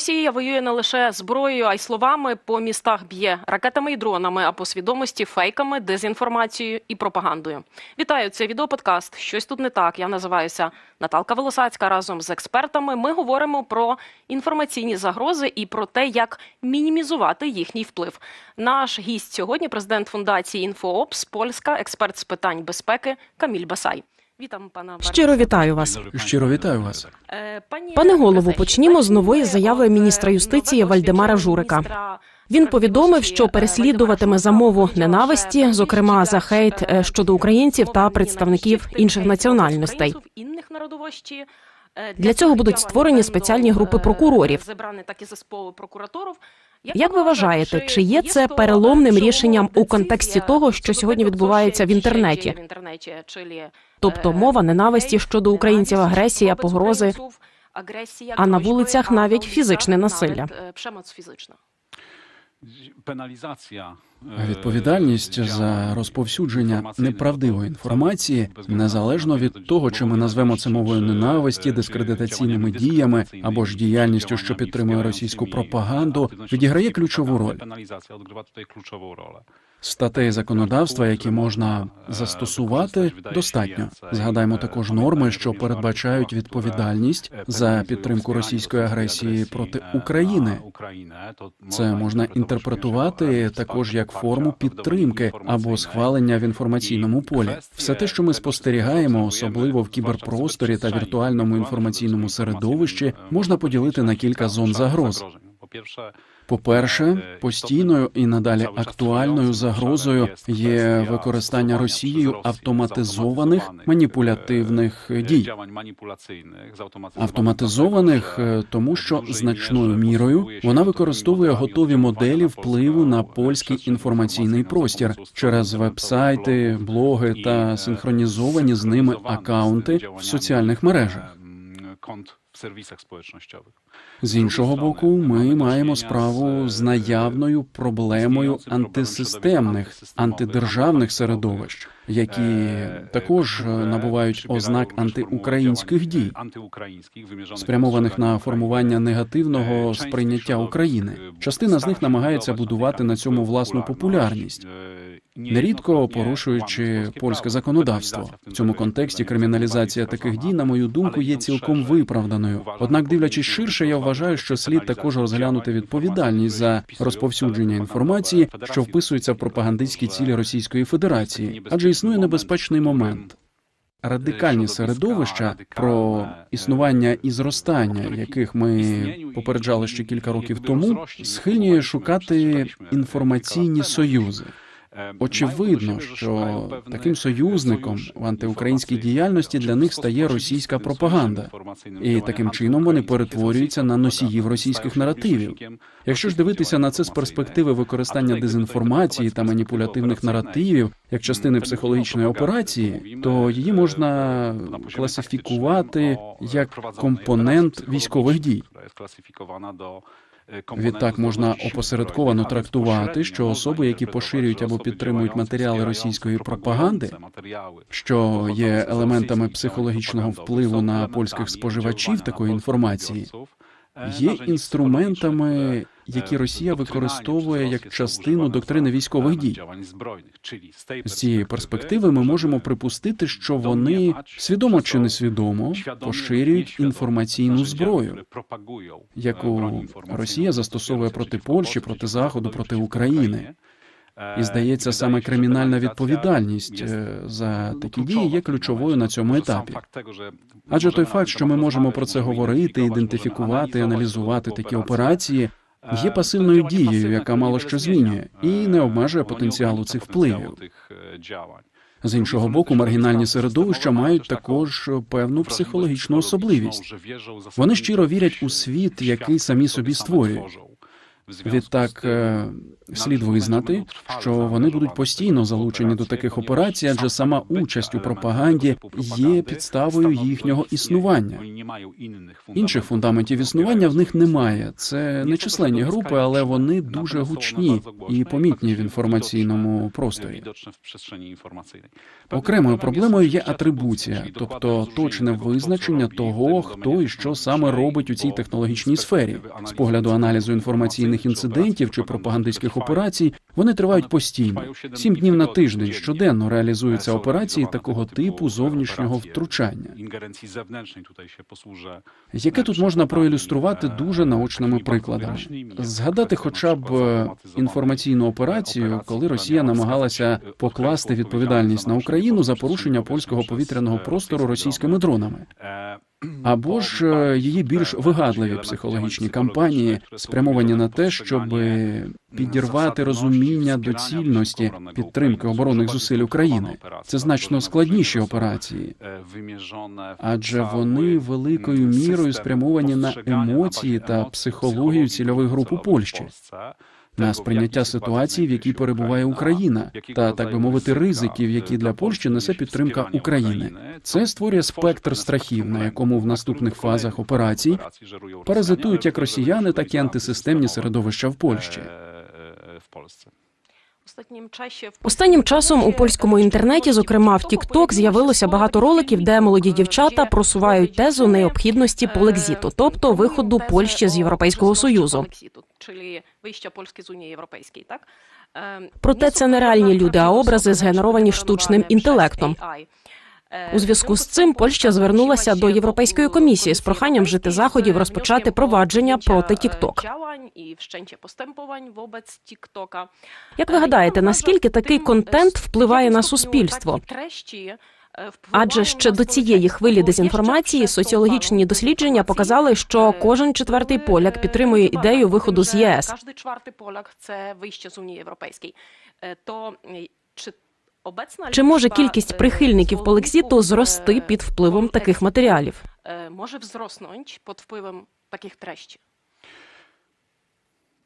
Росія воює не лише зброєю, а й словами по містах б'є ракетами і дронами, а по свідомості фейками, дезінформацією і пропагандою. Вітаю, це відеоподкаст. Щось тут не так. Я називаюся Наталка Волосацька. Разом з експертами ми говоримо про інформаційні загрози і про те, як мінімізувати їхній вплив. Наш гість сьогодні президент фундації «Інфоопс», польська експерт з питань безпеки Каміль Басай. Вітаємо пана Щиро вітаю вас. Щиро вітаю вас. Е, Пані Пане голову, почнімо з нової заяви міністра е, юстиції Вальдемара Журика. Він повідомив, що переслідуватиме за мову ненависті, зокрема за хейт е, щодо українців та представників інших національностей. Для цього будуть створені спеціальні групи прокурорів. Як ви вважаєте, чи є це переломним рішенням у контексті того, що сьогодні відбувається в інтернеті? Тобто мова ненависті щодо українців, агресія, погрози, а на вулицях навіть фізичне насилля. Пеналізація Відповідальність за розповсюдження неправдивої інформації, незалежно від того, чи ми назвемо це мовою ненависті, дискредитаційними діями або ж діяльністю, що підтримує російську пропаганду, відіграє ключову роль. Статей законодавства, які можна застосувати, достатньо. Згадаємо також норми, що передбачають відповідальність за підтримку російської агресії проти України. Це можна інтерпретувати також як форму підтримки або схвалення в інформаційному полі. Все те, що ми спостерігаємо, особливо в кіберпросторі та віртуальному інформаційному середовищі, можна поділити на кілька зон загроз. По-перше, По-перше, постійною і надалі актуальною загрозою є використання Росією автоматизованих маніпулятивних дій. działań manipulacyjnych, zautomatyzowanych Автоматизованих, е, тому що значною мірою вона використовує готові моделі впливу на польський інформаційний простір через веб-сайти, блоги та синхронізовані з ними акаунти в соціальних мережах. Kont w społecznościowych. З іншого боку, ми маємо справу з наявною проблемою антисистемних антидержавних середовищ, які також набувають ознак антиукраїнських дій, спрямованих на формування Е, негативного сприйняття України. Частина з них намагається будувати на цьому власну популярність. Нерідко порушуючи польське законодавство в цьому контексті, криміналізація таких дій, на мою думку, є цілком виправданою. Однак, дивлячись ширше, я вважаю, що слід також розглянути відповідальність за розповсюдження інформації, що вписується в пропагандистські цілі Російської Федерації, адже існує небезпечний момент. Радикальні середовища про існування і зростання, яких ми попереджали ще кілька років тому, схильні шукати інформаційні союзи. Очевидно, що таким союзником в антиукраїнській діяльності для них стає російська пропаганда, і таким чином вони перетворюються на носіїв російських наративів. Якщо ж дивитися на це з перспективи використання дезінформації та маніпулятивних наративів як частини психологічної операції, то її можна класифікувати як компонент військових дій. Відтак можна опосередковано трактувати, що особи, які поширюють або підтримують матеріали російської пропаганди, що є елементами психологічного впливу на польських споживачів такої інформації, є інструментами, які Росія використовує як частину доктрини військових дій. З цієї перспективи ми можемо припустити, що вони свідомо чи несвідомо поширюють інформаційну зброю, яку Росія застосовує проти Польщі, проти Заходу, проти України. І здається, саме кримінальна відповідальність е, за такі дії є ключовою на цьому етапі. Адже той факт, що ми можемо про це говорити, ідентифікувати, аналізувати такі операції, є пасивною дією, яка мало що змінює, і не обмежує потенціалу цих впливів. З іншого боку, маргінальні середовища мають також певну психологічну особливість. Вони щиро вірять у світ, який самі собі створюють. Відтак, е, Слід визнати, що вони будуть постійно залучені до таких операцій, адже сама участь у пропаганді є підставою їхнього існування. Інших фундаментів існування в них немає. Це не численні групи, але вони дуже гучні і помітні в інформаційному просторі. Окремою проблемою є атрибуція, тобто точне визначення того, хто і що саме робить у цій технологічній сфері. З погляду аналізу інформаційних інцидентів чи пропагандистських операцій, вони тривають постійно. Сім днів на тиждень щоденно реалізуються операції такого типу зовнішнього втручання. Яке тут можна проілюструвати дуже наочними прикладами, згадати, хоча б е, інформаційну операцію, коли Росія намагалася покласти відповідальність на Україну за порушення польського повітряного простору російськими дронами, або ж е, її більш вигадливі психологічні кампанії, спрямовані на те, щоб підірвати розуміння доцільності підтримки оборонних зусиль України. Це значно складніші операції. Адже вони великою мірою спрямовані на емоції та психологію цільових груп у Польщі, на сприйняття ситуації, в якій перебуває Україна, та так би мовити, ризиків, які для Польщі несе підтримка України. Це створює спектр страхів, на якому в наступних фазах операцій паразитують як росіяни, так і антисистемні середовища в Польщі. Останнім часом у польському інтернеті, зокрема в TikTok, з'явилося багато роликів, де молоді дівчата просувають тезу необхідності полексіту, тобто виходу Польщі з Європейського союзу. Польщі з Унії Європейської, так? Е, Проте це не реальні люди, а образи, згенеровані штучним інтелектом. У зв'язку з цим Польща звернулася до Європейської комісії з проханням вжити заходів розпочати провадження проти TikTok. І wszczęcie postępowań wobec TikToka. Як ви гадаєте, наскільки такий контент впливає на суспільство? Адже ще до цієї хвилі дезінформації соціологічні дослідження показали, що кожен четвертий поляк підтримує ідею виходу з ЄС. Кожен четвертий поляк це вище з Унії Європейської. Е, То е, чи Чи може кількість е, прихильників полексіту зрости е, під впливом таких матеріалів? е, Може взроснуть під впливом таких treści.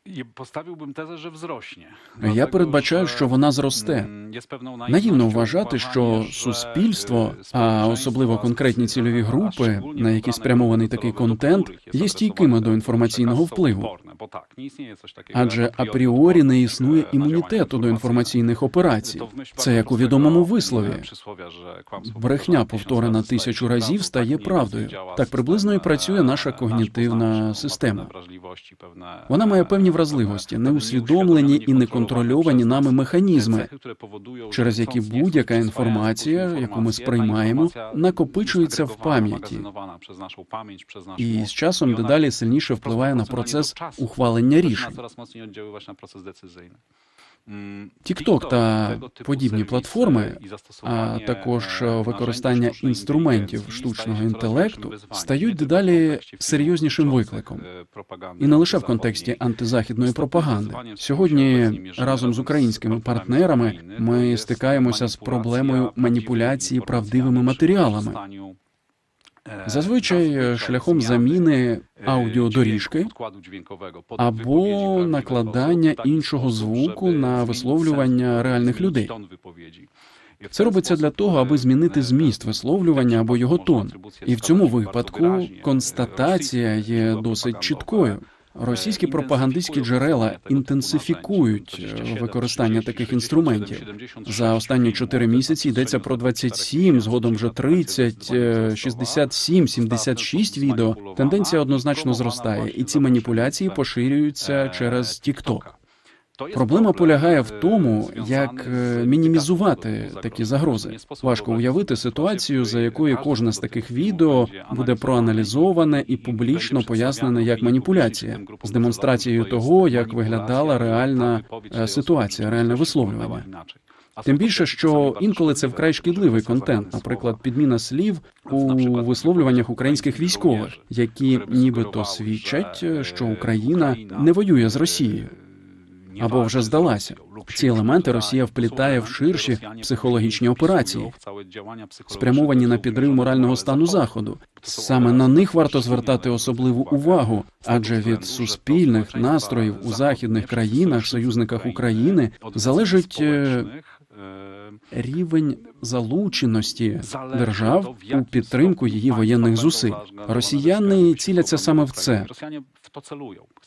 I postawiłbym tezę, że wzrośnie. Я передбачаю, що вона зросте. Наївно вважати, що суспільство, е, а особливо конкретні цільові групи, на які спрямований такий контент, є стійкими до інформаційного впливу. Адже апріорі не існує імунітету до інформаційних операцій. Це як у відомому вислові. Брехня, повторена тисячу разів, стає правдою. Так приблизно і працює наша когнітивна система. Вона має певні вразливості, неусвідомлені і неконтрольовані нами механізми, через які будь-яка інформація, яку ми сприймаємо, накопичується в пам'яті і з часом дедалі сильніше впливає на процес ухвалення рішень. TikTok та подібні платформи, а також використання інструментів штучного інтелекту стають дедалі серйознішим викликом. І не лише в контексті антизахідної пропаганди. Сьогодні разом з українськими партнерами ми стикаємося з проблемою маніпуляції правдивими матеріалами. Зазвичай е, шляхом заміни аудіодоріжки або накладання іншого звуку на висловлювання реальних людей. Це робиться для того, аби змінити зміст висловлювання або його тон. І в цьому випадку констатація є досить чіткою. Російські пропагандистські джерела інтенсифікують е, використання таких інструментів. За останні чотири місяці йдеться про 27, згодом вже 30, е, 67, 76 відео. Тенденція однозначно зростає, і ці маніпуляції поширюються через TikTok. Проблема полягає в тому, як е, мінімізувати такі загрози. Важко уявити ситуацію, за якої кожне з таких відео буде проаналізоване і публічно пояснене як маніпуляція з демонстрацією того, як виглядала реальна е, ситуація, реальне висловлювання. Тим більше, що інколи це вкрай шкідливий контент, наприклад, підміна слів у висловлюваннях українських військових, які нібито свідчать, що Україна не воює з Росією. Або вже здалася. Ці елементи Росія вплітає в ширші психологічні операції, спрямовані на підрив морального стану заходу. Саме на них варто звертати особливу увагу, адже від суспільних настроїв у західних країнах, союзниках України, залежить е, рівень залученості держав у підтримку її воєнних зусиль. Росіяни ціляться саме в це.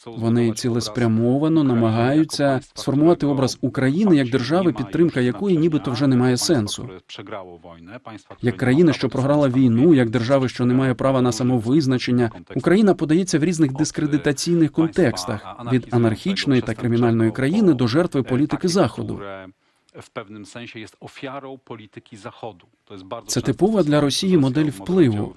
Вони цілеспрямовано намагаються сформувати образ України як держави, підтримка якої нібито вже не має сенсу. Як країни, що програла війну, як держави, що не має права на самовизначення, Україна подається в різних дискредитаційних контекстах від анархічної та кримінальної країни до жертви політики заходу. W pewnym sensie jest ofiarą polityki Zachodu. To jest bardzo Це типова для Росії модель впливу.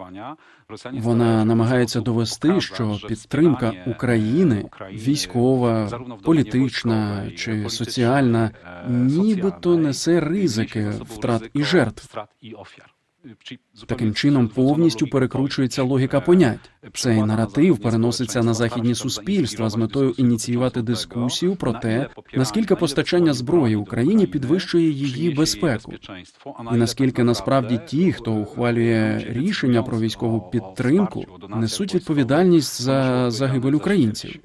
Вона намагається довести, що підтримка України, e, військова, політична чи соціальна, e, нібито несе ризики втрат і жертв. Таким чином повністю перекручується логіка E, понять. Цей наратив переноситься на західні суспільства з метою ініціювати дискусію про те, наскільки постачання зброї Україні підвищує її безпеку. І наскільки насправді ті, хто e, ухвалює рішення про військову підтримку, несуть відповідальність за загибель українців.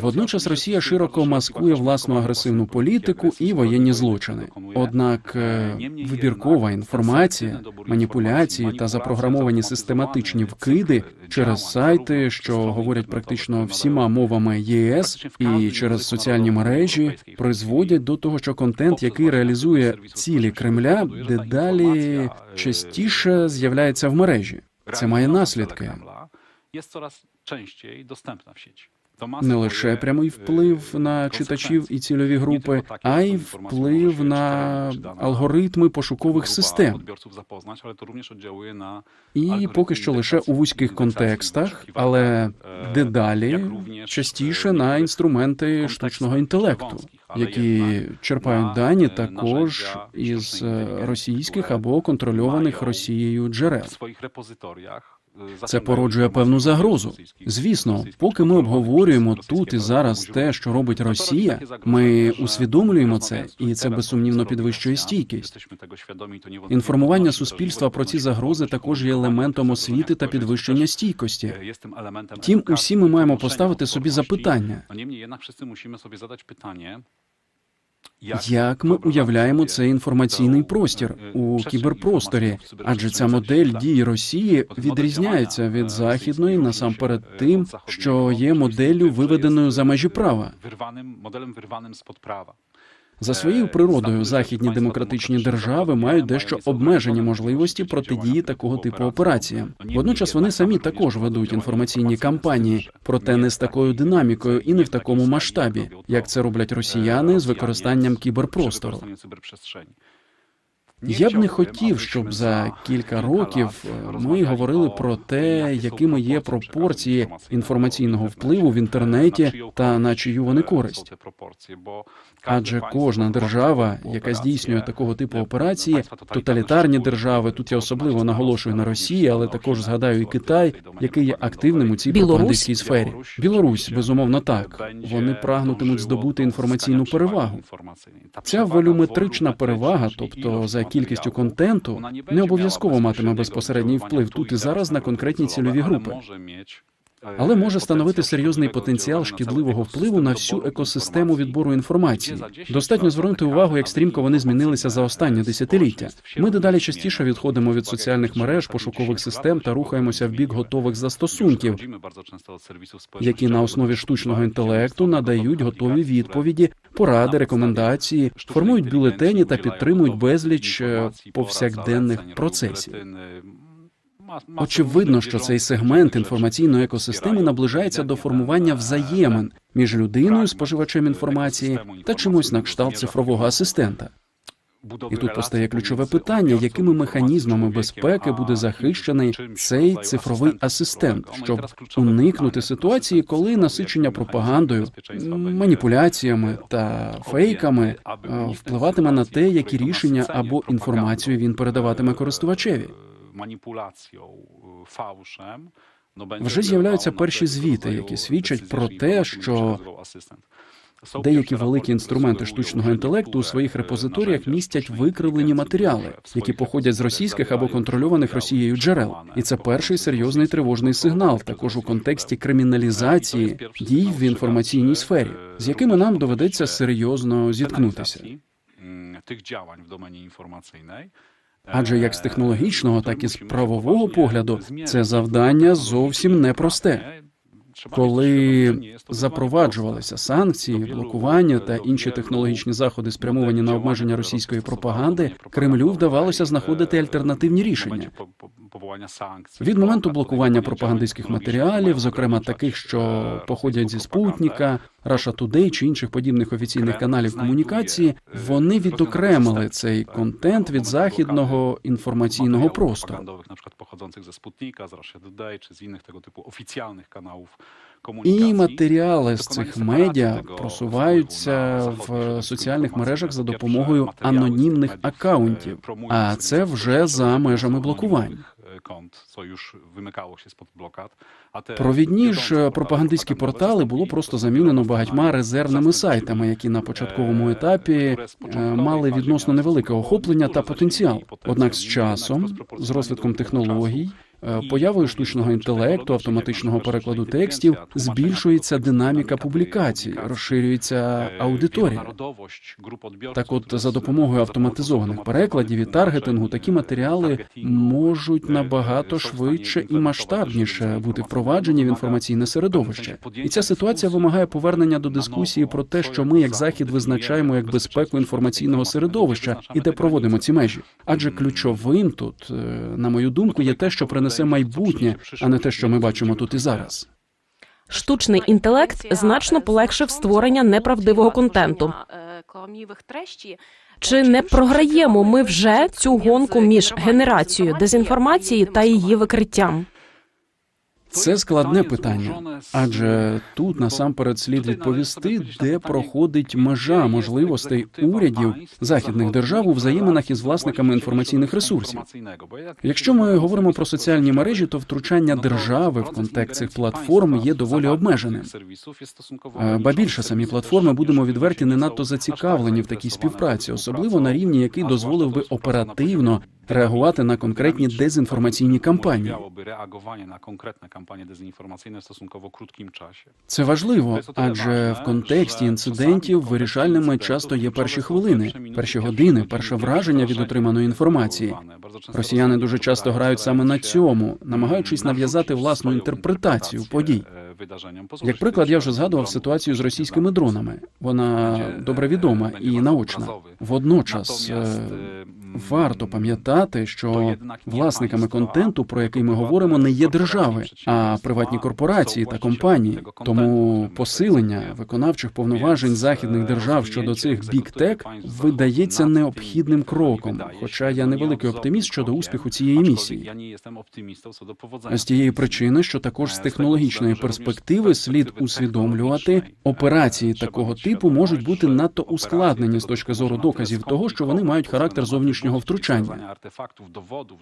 Водночас Росія широко маскує власну агресивну політику і воєнні злочини. Однак е, Е, є вибіркова інформація, маніпуляції та запрограмовані систематичні вкиди через сайти, що говорять практично всіма мовами ЄС і через соціальні мережі, призводять до того, що контент, який реалізує цілі Кремля, дедалі частіше з'являється в мережі. Це має наслідки. Jest coraz częściej dostępna w sieci. Не лише прямий вплив на читачів і цільові групи, а й вплив на алгоритми пошукових систем. І поки що лише у вузьких контекстах, але дедалі частіше на інструменти штучного інтелекту, які черпають дані також із російських або контрольованих Росією джерел. Це породжує певну загрозу. Звісно, поки ми обговорюємо тут і зараз те, що робить Росія, ми усвідомлюємо це, і це безсумнівно підвищує стійкість. Інформування суспільства про ці загрози також є елементом освіти та підвищення стійкості. Втім, усі ми маємо поставити собі запитання, як ми уявляємо цей інформаційний простір у кіберпросторі, адже ця модель дій Росії відрізняється від західної насамперед тим, що є моделлю виведеною за межі права. За своєю природою західні демократичні держави мають дещо обмежені можливості протидії такого типу операціям. Водночас вони самі також ведуть інформаційні кампанії, проте не з такою динамікою і не в такому масштабі, як це роблять росіяни з використанням кіберпростору. Я б не хотів, щоб за кілька років ми говорили про те, якими є пропорції інформаційного впливу в інтернеті та на чию вони користь. Адже кожна держава, яка здійснює такого типу операції, тоталітарні держави, тут я особливо наголошую на Росії, але також згадаю і Китай, який є активним у цій пропагандистській сфері. Білорусь, безумовно, так. Вони прагнутимуть здобути інформаційну перевагу. Ця волюметрична перевага, тобто за кількістю контенту, не обов'язково матиме безпосередній вплив тут і зараз на конкретні цільові групи. але може становити серйозний потенціал шкідливого впливу на всю екосистему відбору інформації. Достатньо звернути увагу, як стрімко вони змінилися за останні десятиліття. Ми дедалі частіше відходимо від соціальних мереж, пошукових систем та рухаємося в бік готових застосунків, які на основі штучного інтелекту надають готові відповіді, поради, рекомендації, формують бюлетені та підтримують безліч е, повсякденних процесів. Очевидно, що цей сегмент інформаційної екосистеми наближається до формування взаємин між людиною, споживачем інформації та чимось на кшталт цифрового асистента. І тут постає ключове питання, якими механізмами безпеки буде захищений цей цифровий асистент, щоб уникнути ситуації, коли насичення пропагандою, маніпуляціями та фейками е, впливатиме на те, які рішення або інформацію він передаватиме користувачеві. маніпуляцією, Вже з'являються перші звіти, які свідчать про те, що деякі великі інструменти штучного інтелекту у своїх репозиторіях містять викривлені матеріали, які походять з російських або контрольованих Росією джерел. І це перший серйозний тривожний сигнал, також у контексті криміналізації дій в інформаційній сфері, з якими нам доведеться серйозно зіткнутися. тих działań в домені інформаційної. Адже як з технологічного, так і з правового погляду це завдання зовсім непросте. Коли запроваджувалися санкції, блокування та інші технологічні заходи, спрямовані на обмеження російської пропаганди, Кремлю вдавалося знаходити альтернативні рішення. Від моменту блокування пропагандистських матеріалів, зокрема таких, що походять зі Спутника, Russia Today чи інших подібних офіційних каналів комунікації, вони відокремили цей контент від західного інформаційного простору. Pochodzących ze Sputnika, z Russia Today, czy z innych tego typu oficjalnych kanałów komunikacji. I materiały z цих медіа просуваються в соціальних мережах за допомогою анонімних акаунтів, а це вже за межами блокувань. Провідні ж пропагандистські портали було просто замінено багатьма резервними сайтами, які на початковому е, етапі е, мали відносно stosunkowo охоплення та потенціал. Однак з часом, з розвитком технологій, е, появою штучного інтелекту, автоматичного перекладу текстів, збільшується динаміка публікацій, розширюється е, аудиторія. Так, от за допомогою автоматизованих перекладів і таргетингу такі матеріали можуть е, набагато е, швидше і масштабніше бути впроваджені в інформаційне середовище. І ця ситуація вимагає повернення до дискусії про те, що ми, як захід, визначаємо як безпеку інформаційного середовища і де проводимо ці межі. Адже ключовим тут, е, на мою думку, є те, що принесе майбутнє, а не те, що ми бачимо тут і зараз. Штучний інтелект значно полегшив створення неправдивого контенту. Чи не програємо ми вже цю гонку між генерацією дезінформації та її викриттям? Це складне питання, адже тут насамперед слід відповісти, де проходить межа можливостей урядів західних держав у взаєминах із власниками інформаційних ресурсів. Якщо ми говоримо про соціальні мережі, то втручання держави в контекст цих платформ є доволі обмеженим. Е, Ба більше самі платформи будемо відверті не надто зацікавлені в такій співпраці, особливо на рівні, який дозволив би оперативно реагувати на конкретні дезінформаційні кампанії. Na konkretne kampanie dezinformacyjne w stosunkowo krótkim czasie. Це важливо, адже в контексті інцидентів вирішальними часто є перші хвилини, перші години, перше враження від отриманої інформації. Росіяни дуже часто грають саме на цьому, намагаючись нав'язати власну інтерпретацію подій. Як приклад, я вже згадував ситуацію з російськими дронами. Вона добре відома і наочна. Водночас е, варто пам'ятати, що власниками контенту, про який ми говоримо, не є держави, а приватні корпорації та компанії. Тому посилення виконавчих повноважень західних держав щодо цих бік-тек видається необхідним кроком. Хоча я невеликий оптиміст щодо успіху цієї місії. З тієї причини, що також з технологічної перспективи слід усвідомлювати, операції такого типу можуть бути надто ускладнені з точки зору доказів того, що вони мають характер зовнішнього втручання.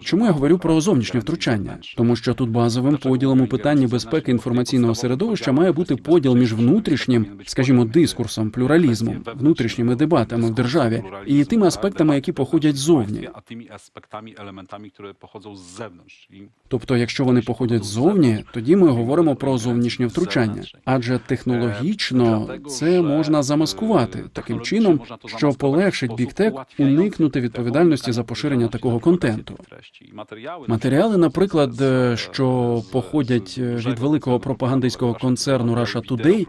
Чому я говорю про зовнішнє втручання? Тому що тут базовим поділом у питанні безпеки інформаційного середовища має бути поділ між внутрішнім, скажімо, дискурсом, плюралізмом, внутрішніми дебатами в державі і тими аспектами, які походять ззовні. Тобто, якщо вони походять ззовні, тоді ми говоримо про зовнішнє втручання, адже технологічно це можна замаскувати таким чином, що полегшить біктек уникнути відповідальності за поширення такого контенту. Матеріали, наприклад, е, що походять е, від великого пропагандистського концерну Russia Today,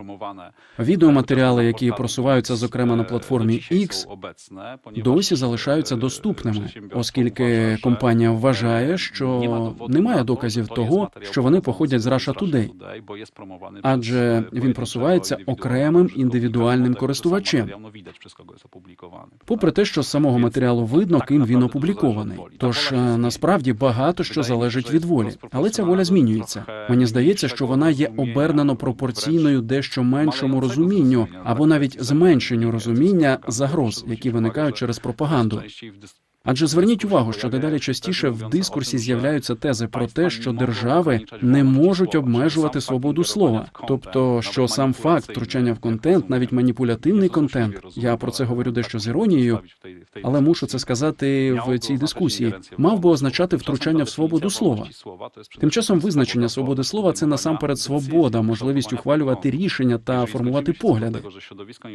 відеоматеріали, які просуваються зокрема на платформі X, досі залишаються доступними, оскільки компанія вважає, що немає доказів того, що вони походять з Russia Today, адже він просувається окремим індивідуальним користувачем. Попри те, що з самого матеріалу видно, ким він опублікований. Тож е, насправді багато що залежить від волі, але ця воля змінюється. Мені здається, що вона є обернено пропорційною дещо меншому розумінню або навіть зменшенню розуміння загроз, які виникають через пропаганду. Адже зверніть увагу, що дедалі частіше в дискурсі з'являються тези про те, що держави не можуть обмежувати свободу слова, тобто що сам факт втручання в контент, навіть маніпулятивний контент, я про це говорю дещо з іронією, але мушу це сказати в цій дискусії, мав би означати втручання в свободу слова. Тим часом визначення свободи слова це насамперед свобода, можливість ухвалювати рішення та формувати погляди.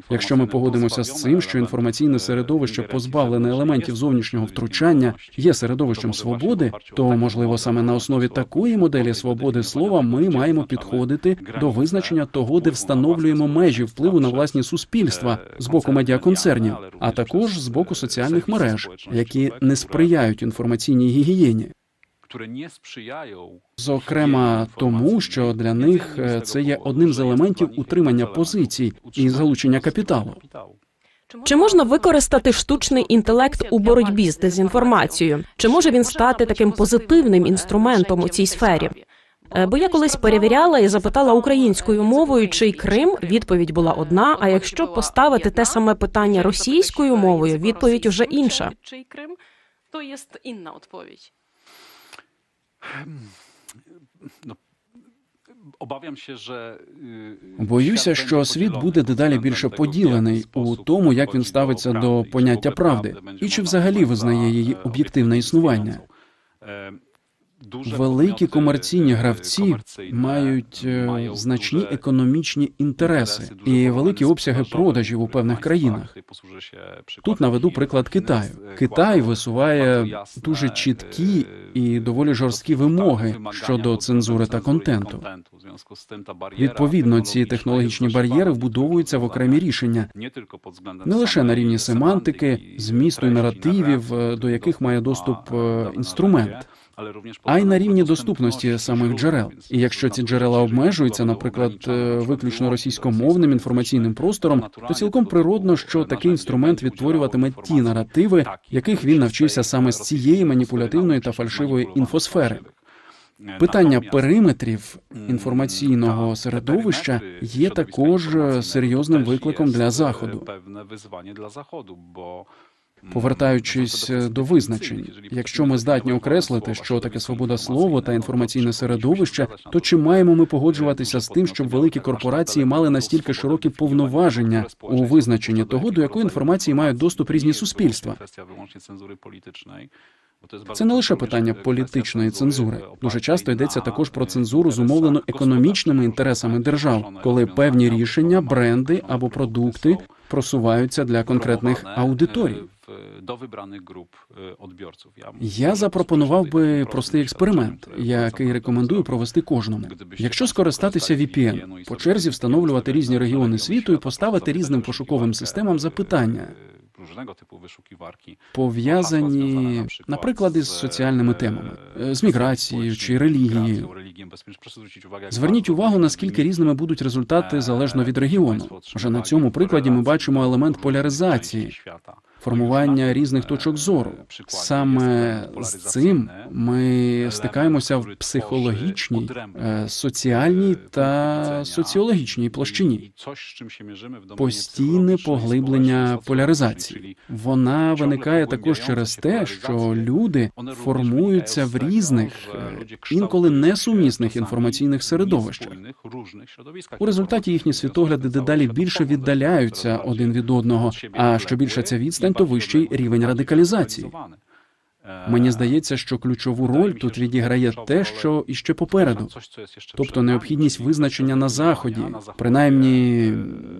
Якщо ми погодимося з цим, що інформаційне середовище, позбавлене елементів зовнішнього втручання, є середовищем свободи, то можливо саме на основі такої моделі свободи слова ми маємо підходити до визначення того, де встановлюємо межі впливу на власні суспільства з боку медіаконцернів, а також з боку соціальних мереж, які не сприяють інформаційній гігієні. Зокрема, тому що для них е, це є одним з елементів утримання позицій і залучення капіталу. Чи можна використати штучний інтелект у боротьбі з дезінформацією? Чи може він стати таким позитивним інструментом у цій сфері? Е, Бо я колись перевіряла і запитала українською мовою, чий Крим. Відповідь була одна. А якщо поставити те саме питання російською мовою, відповідь уже інша. Чий Крим, то є інна відповідь. Боюся, що світ буде дедалі більше поділений у тому, як він ставиться до поняття правди, і чи взагалі визнає її e, об'єктивне існування. Великі комерційні e, гравці мають е, значні економічні інтереси і великі обсяги продажів у певних країнах. Tutaj Тут наведу приклад Китаю. Китай висуває дуже чіткі і доволі жорсткі вимоги щодо цензури та контенту. Відповідно, ці технологічні бар'єри вбудовуються в окремі рішення, не лише на рівні семантики, змісту і наративів, до яких має доступ е, інструмент. А й на рівні доступності самих джерел. І якщо ці джерела обмежуються, наприклад, е, виключно російськомовним інформаційним простором, то цілком природно, що такий інструмент відтворюватиме ті наративи, яких він навчився саме з цієї маніпулятивної та фальшивої інфосфери. Питання периметрів інформаційного середовища є також серйозним викликом для e, заходу. Повертаючись ну, до визначень, якщо ми здатні окреслити, що таке свобода слова та інформаційне середовище, то чи маємо ми погоджуватися з тим, щоб великі корпорації мали настільки широкі повноваження у визначенні того, до якої інформації мають доступ різні суспільства? Це не лише питання політичної цензури. Дуже часто йдеться також про цензуру, зумовлену економічними інтересами держав, коли певні рішення, бренди або продукти просуваються для конкретних аудиторій. до вибраних груп е. Я запропонував би простий експеримент, який рекомендую провести кожному. Якщо скористатися VPN, по черзі встановлювати різні регіони світу і поставити різним пошуковим системам запитання, różnego typu wyszukiwarki. пов'язані, наприклад, із соціальними темами, е, з міграцією чи релігією. Зверніть увагу, наскільки різними будуть результати залежно від регіону. Вже на цьому прикладі ми бачимо елемент поляризації, формування різних точок зору. Саме з цим ми стикаємося в психологічній, е, соціальній та соціологічній площині. Постійне поглиблення поляризації. Вона виникає також через те, що люди формуються в різних, е, інколи несумісних інформаційних середовищах. У результаті їхні світогляди дедалі більше віддаляються один від одного. А що більше ця відстань, вищий рівень радикалізації. Мені здається, що ключову роль тут відіграє те, що іще попереду, тобто необхідність визначення на заході, принаймні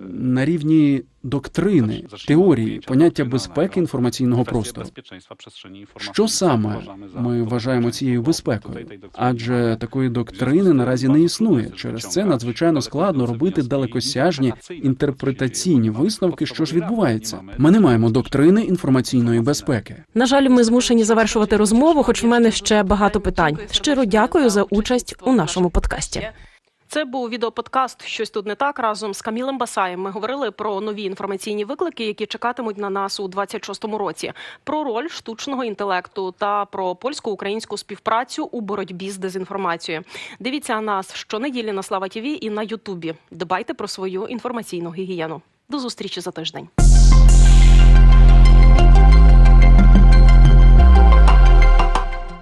на рівні доктрини, теорії, поняття безпеки інформаційного простору. Що саме ми вважаємо цією безпекою? Адже такої доктрини наразі не існує. Через це надзвичайно складно робити далекосяжні інтерпретаційні висновки, що ж відбувається. Ми не маємо доктрини інформаційної безпеки. На жаль, ми змушені завершувати розмову, хоч в мене ще багато питань. Щиро дякую за участь у нашому подкасті. Це був відеоподкаст Щось тут не так разом з Камілем Басаєм. Ми говорили про нові інформаційні виклики, які чекатимуть на нас у 26-му році, про роль штучного інтелекту та про польсько-українську співпрацю у боротьбі з дезінформацією. Дивіться нас щонеділі на Слава ТІВІ і на Ютубі. Дбайте про свою інформаційну гігієну. До зустрічі за тиждень.